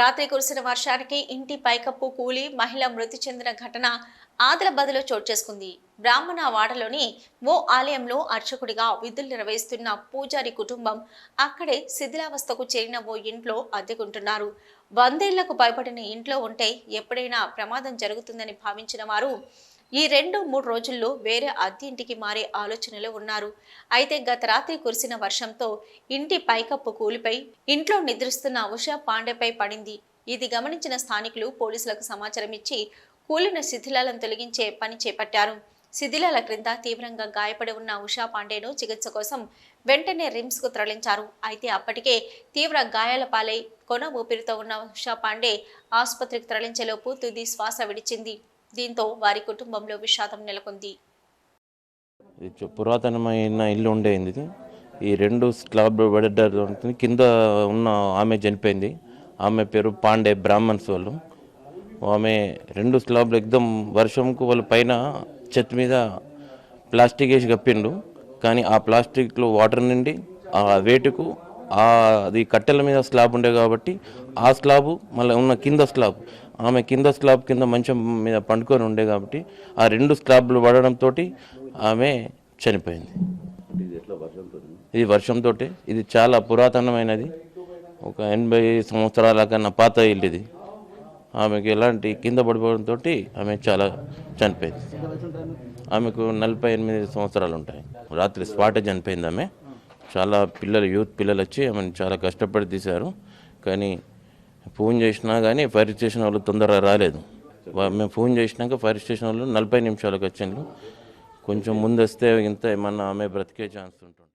రాత్రి కురిసిన వర్షానికి ఇంటి పైకప్పు కూలి మహిళ మృతి చెందిన ఘటన ఆదిలాబాద్లో చోటు చేసుకుంది. బ్రాహ్మణ వాడలోని ఓ ఆలయంలో అర్చకుడిగా విధులు నిర్వహిస్తున్న పూజారి కుటుంబం అక్కడే శిథిలావస్థకు చేరిన ఓ ఇంట్లో అద్దెకుంటున్నారు. వందేళ్ళకు భయపడిన ఇంట్లో ఉంటే ఎప్పుడైనా ప్రమాదం జరుగుతుందని భావించిన వారు ఈ రెండు మూడు రోజుల్లో వేరే అద్దె ఇంటికి మారే ఆలోచనలో ఉన్నారు. అయితే గత రాత్రి కురిసిన వర్షంతో ఇంటి పైకప్పు కూలిపై ఇంట్లో నిద్రిస్తున్న ఉషా పాండేపై పడింది. ఇది గమనించిన స్థానికులు పోలీసులకు సమాచారం ఇచ్చి కూలిన శిథిలాలను తొలగించే పని చేపట్టారు. శిథిలాల క్రింద తీవ్రంగా గాయపడి ఉన్న ఉషా పాండేను చికిత్స కోసం వెంటనే రిమ్స్కు తరలించారు. అయితే అప్పటికే తీవ్ర గాయాల పాలై కొన ఊపిరితో ఉన్న ఉషా పాండే ఆసుపత్రికి తరలించేలోపు తుది శ్వాస విడిచింది. దీంతో వారి కుటుంబంలో విషాదం నెలకొంది. ఇది పురాతనమైన ఇల్లు ఉండేది. ఈ రెండు స్లాబ్ పడ్డారు ఉంటుంది. కింద ఉన్న ఆమె చనిపోయింది. ఆమె పేరు పాండే బ్రాహ్మణ్స్ వాళ్ళు. ఆమె రెండు స్లాబ్లు ఎగ్దం వర్షంకు వాళ్ళ పైన చెత్త మీద ప్లాస్టిక్ వేసి కప్పిండు. కానీ ఆ ప్లాస్టిక్లో వాటర్ నిండి ఆ వేటుకు అది కట్టెల మీద స్లాబ్ ఉండే కాబట్టి ఆ స్లాబు మళ్ళీ ఉన్న కింద స్లాబ్ ఆమె కింద స్లాబ్ కింద మంచం మీద పండుకొని ఉండే కాబట్టి ఆ రెండు స్లాబ్లు పడడంతో ఆమె చనిపోయింది. ఇది వర్షంతో ఇది చాలా పురాతనమైనది. ఒక ఎనభై సంవత్సరాల కన్నా పాత ఇల్లు ఇది. ఆమెకు ఎలాంటి కింద పడిపోవడంతో ఆమె చాలా చనిపోయింది. ఆమెకు నలభై ఎనిమిది సంవత్సరాలు ఉంటాయి. రాత్రి స్పాటే చనిపోయింది ఆమె. చాలా పిల్లలు యూత్ పిల్లలు వచ్చి ఆమెను చాలా కష్టపడి తీశారు. కానీ ఫోన్ చేసినా కానీ ఫైర్ స్టేషన్ వాళ్ళు తొందరగా రాలేదు. మేము ఫోన్ చేసినాక ఫైర్ స్టేషన్ వాళ్ళు నలభై నిమిషాలకు వచ్చిండ్రు. కొంచెం ముందు వస్తే ఇంత ఏమన్నా ఆమె బ్రతికే ఛాన్స్ ఉంటుంది